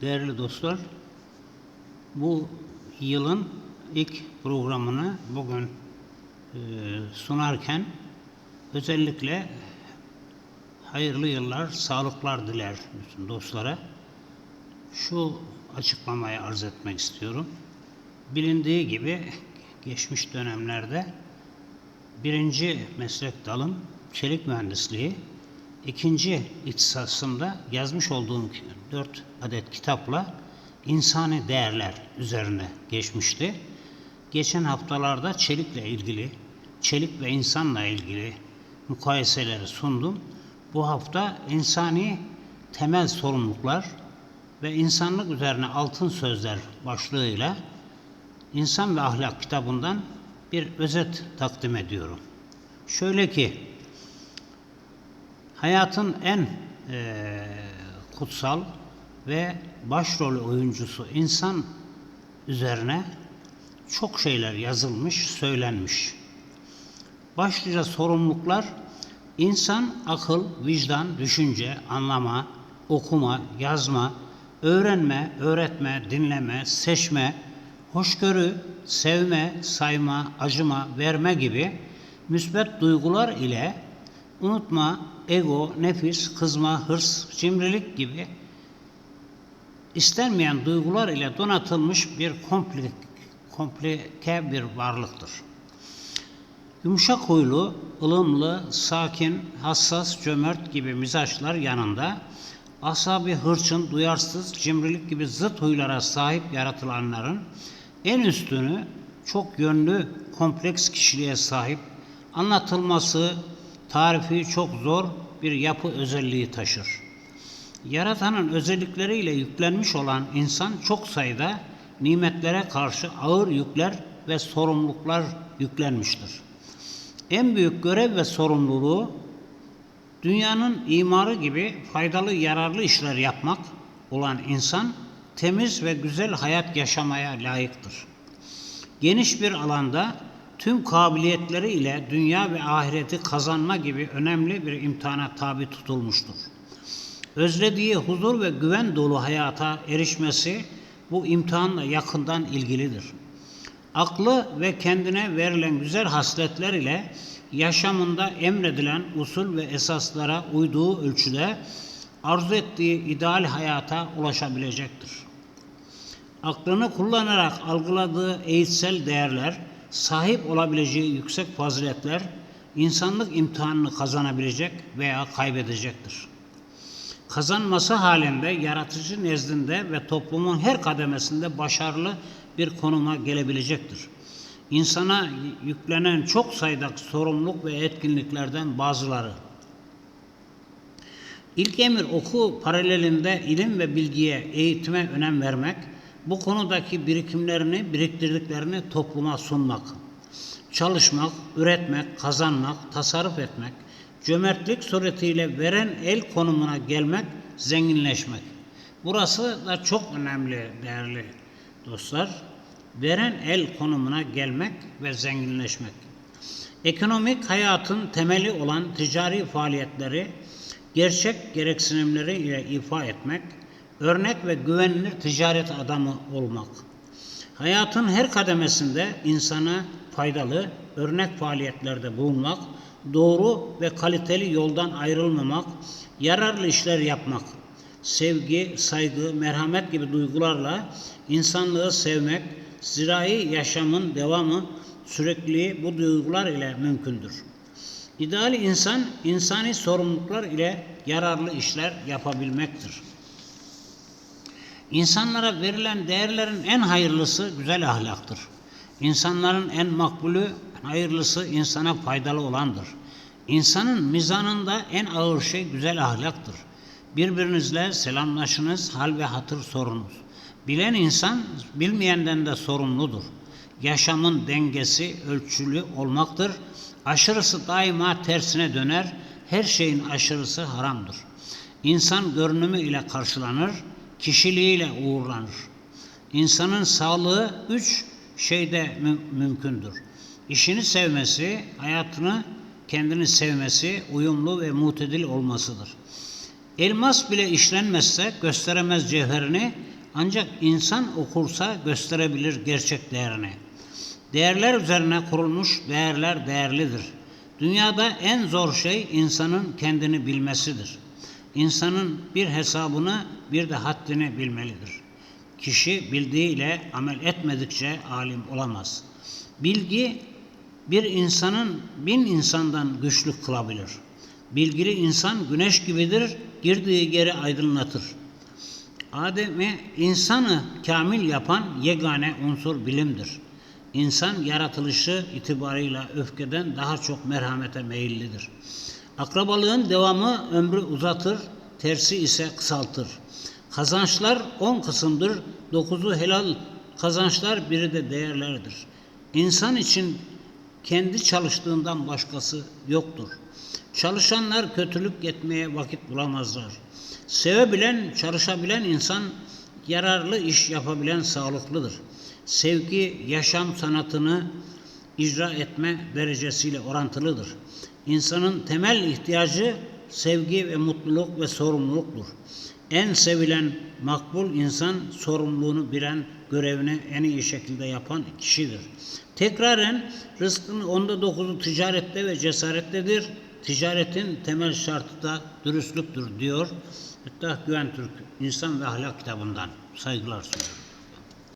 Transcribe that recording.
Değerli dostlar, bu yılın ilk programını bugün e, sunarken özellikle hayırlı yıllar, sağlıklar diler bütün dostlara. Şu açıklamayı arz etmek istiyorum. Bilindiği gibi geçmiş dönemlerde birinci meslek dalım çelik mühendisliği, ikinci ihtisasımda yazmış olduğum dört adet kitapla insani değerler üzerine geçmişti. Geçen haftalarda çelikle ilgili, çelik ve insanla ilgili mukayeseleri sundum. Bu hafta insani temel sorumluluklar ve insanlık üzerine altın sözler başlığıyla İnsan ve Ahlak kitabından bir özet takdim ediyorum. Şöyle ki, hayatın en eee, kutsal ve başrol oyuncusu insan üzerine çok şeyler yazılmış, söylenmiş. Başlıca sorumluluklar insan akıl, vicdan, düşünce, anlama, okuma, yazma, öğrenme, öğretme, dinleme, seçme, hoşgörü, sevme, sayma, acıma, verme gibi müsbet duygular ile unutma, ego, nefis, kızma, hırs, cimrilik gibi istenmeyen duygular ile donatılmış bir komplike, komplike bir varlıktır. Yumuşak huylu, ılımlı, sakin, hassas, cömert gibi mizaçlar yanında asabi, hırçın, duyarsız, cimrilik gibi zıt huylara sahip yaratılanların en üstünü çok yönlü, kompleks kişiliğe sahip, anlatılması, tarifi çok zor bir yapı özelliği taşır. Yaratanın özellikleriyle yüklenmiş olan insan çok sayıda nimetlere karşı ağır yükler ve sorumluluklar yüklenmiştir. En büyük görev ve sorumluluğu dünyanın imarı gibi faydalı yararlı işler yapmak olan insan temiz ve güzel hayat yaşamaya layıktır. Geniş bir alanda tüm kabiliyetleri ile dünya ve ahireti kazanma gibi önemli bir imtihana tabi tutulmuştur. Özlediği huzur ve güven dolu hayata erişmesi bu imtihanla yakından ilgilidir. Aklı ve kendine verilen güzel hasletler ile yaşamında emredilen usul ve esaslara uyduğu ölçüde arzu ettiği ideal hayata ulaşabilecektir. Aklını kullanarak algıladığı eğitsel değerler, sahip olabileceği yüksek faziletler, insanlık imtihanını kazanabilecek veya kaybedecektir. Kazanması halinde yaratıcı nezdinde ve toplumun her kademesinde başarılı bir konuma gelebilecektir. İnsana yüklenen çok sayıda sorumluluk ve etkinliklerden bazıları. İlk emir oku paralelinde ilim ve bilgiye, eğitime önem vermek, bu konudaki birikimlerini, biriktirdiklerini topluma sunmak. Çalışmak, üretmek, kazanmak, tasarruf etmek, cömertlik suretiyle veren el konumuna gelmek, zenginleşmek. Burası da çok önemli değerli dostlar. Veren el konumuna gelmek ve zenginleşmek. Ekonomik hayatın temeli olan ticari faaliyetleri gerçek gereksinimleri ile ifa etmek, örnek ve güvenilir ticaret adamı olmak. Hayatın her kademesinde insana faydalı, örnek faaliyetlerde bulunmak, doğru ve kaliteli yoldan ayrılmamak, yararlı işler yapmak, sevgi, saygı, merhamet gibi duygularla insanlığı sevmek, zirai yaşamın devamı sürekli bu duygular ile mümkündür. İdeal insan, insani sorumluluklar ile yararlı işler yapabilmektir. İnsanlara verilen değerlerin en hayırlısı güzel ahlaktır. İnsanların en makbulü, hayırlısı insana faydalı olandır. İnsanın mizanında en ağır şey güzel ahlaktır. Birbirinizle selamlaşınız, hal ve hatır sorunuz. Bilen insan bilmeyenden de sorumludur. Yaşamın dengesi ölçülü olmaktır. Aşırısı daima tersine döner. Her şeyin aşırısı haramdır. İnsan görünümü ile karşılanır, kişiliğiyle uğurlanır. İnsanın sağlığı üç şeyde mü- mümkündür. İşini sevmesi, hayatını kendini sevmesi, uyumlu ve mutedil olmasıdır. Elmas bile işlenmezse gösteremez cevherini, Ancak insan okursa gösterebilir gerçek değerini. Değerler üzerine kurulmuş değerler değerlidir. Dünyada en zor şey insanın kendini bilmesidir. İnsanın bir hesabını bir de haddini bilmelidir. Kişi bildiğiyle amel etmedikçe alim olamaz. Bilgi bir insanın bin insandan güçlü kılabilir. Bilgili insan güneş gibidir, girdiği yeri aydınlatır. Adem'i insanı kamil yapan yegane unsur bilimdir. İnsan yaratılışı itibarıyla öfkeden daha çok merhamete meyillidir. Akrabalığın devamı ömrü uzatır, tersi ise kısaltır. Kazançlar on kısımdır, dokuzu helal kazançlar, biri de değerlerdir. İnsan için kendi çalıştığından başkası yoktur. Çalışanlar kötülük etmeye vakit bulamazlar. Sevebilen, çalışabilen insan yararlı iş yapabilen sağlıklıdır. Sevgi, yaşam sanatını icra etme derecesiyle orantılıdır. İnsanın temel ihtiyacı sevgi ve mutluluk ve sorumluluktur. En sevilen makbul insan sorumluluğunu bilen, görevini en iyi şekilde yapan kişidir. Tekraren rızkın onda dokuzu ticarette ve cesarettedir. Ticaretin temel şartı da dürüstlüktür diyor. Hatta Güven Türk İnsan ve Ahlak kitabından saygılar sunuyorum.